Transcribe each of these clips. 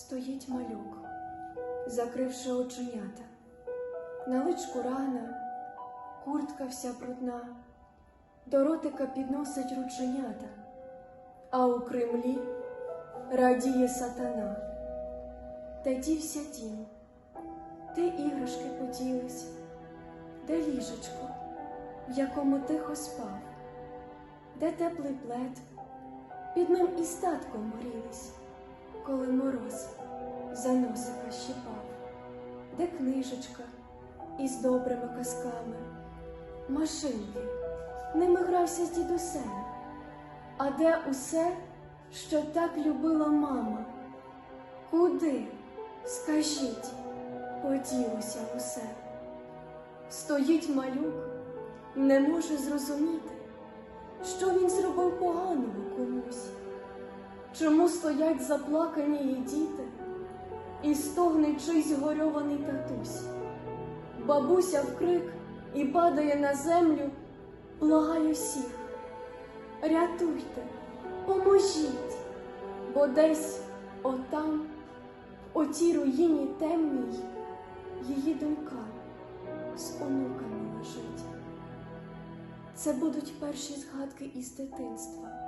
Стоїть малюк, закривши оченята, на личку рана, куртка вся брудна, до ротика підносить рученята, а у Кремлі радіє сатана. Де дівся дім, де іграшки поділись, де ліжечко, в якому тихо спав, де теплий плед, під ним і статком грілись, коли мороз за носика щипав, де книжечка із добрими казками, машинки, ними грався з дідусем, а де усе, що так любила мама? Куди, скажіть, поділося усе? Стоїть малюк, не може зрозуміти, що він зробив комусь. Чому стоять заплакані її діти і стогне чийсь горьований татусь? Бабуся вкрик і падає на землю, благає всіх. Рятуйте, поможіть, бо десь отам, в отій руїні темній, її донька з онуками лежить. Це будуть перші згадки із дитинства.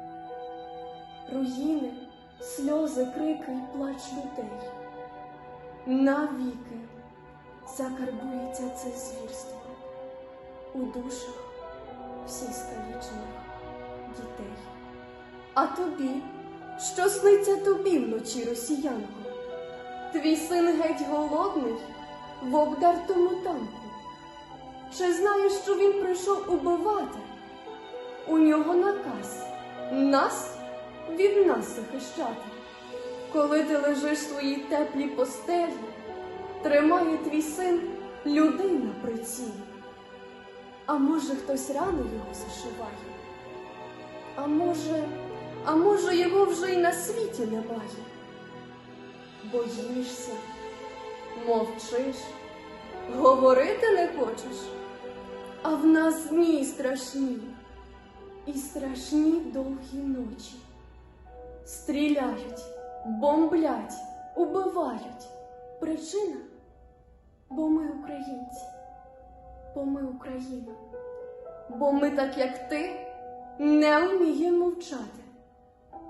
Руїни, сльози, крики і плач людей. Навіки закарбується це звірство у душах всіх скалічених дітей. А тобі, що сниться тобі вночі, росіянко? Твій син геть голодний в обдертому танку. Чи знаєш, що він прийшов убивати? У нього наказ нас від нас захищати. Коли ти лежиш в своїй теплій постелі, тримає твій син людей на прицілі. А може, хтось рано його зашиває? А може, а може, його вже й на світі немає? Боїшся, мовчиш, говорити не хочеш, а в нас дні страшні і страшні довгі ночі. Стріляють, бомблять, убивають. Причина? Бо ми українці, бо ми Україна, бо ми, так як ти, не вміємо мовчати.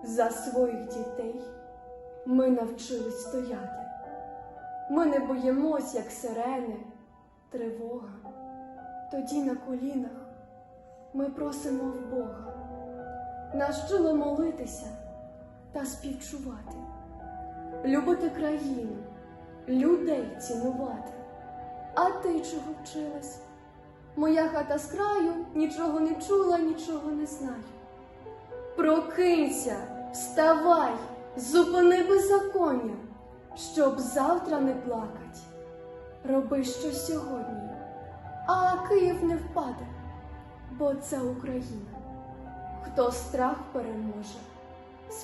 За своїх дітей ми навчились стояти. Ми не боїмось, як сирени, тривога. Тоді на колінах ми просимо в Бога. Нас вчили молитися та співчувати, любити країну, людей цінувати. А ти чого вчилась? Моя хата з краю нічого не чула, нічого не знаю. Прокинься, вставай, зупини беззаконня, щоб завтра не плакать. Роби що сьогодні, а Київ не впаде, бо це Україна. Хто страх переможе,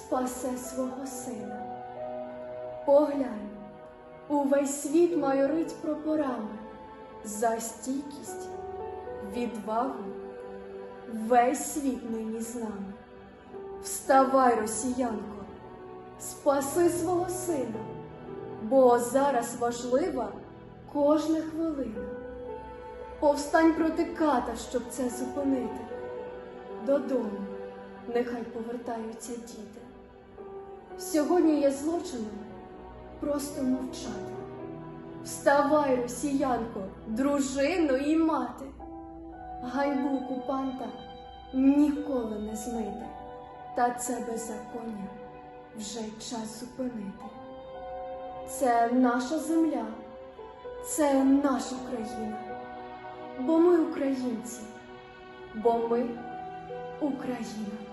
спасе свого сина. Поглянь, увесь світ майорить прапорами за стійкість, відвагу. Весь світ нині з нами. Вставай, росіянко, спаси свого сина, бо зараз важлива кожна хвилина. Повстань проти ката, щоб це зупинити. Додому нехай повертаються діти. Сьогодні є злочином просто мовчати. Вставай, росіянко, дружино і мати. Ганьбу окупанта ніколи не змити, та це беззаконня вже час зупинити. Це наша земля, це наша країна, бо ми українці, бо ми Україна.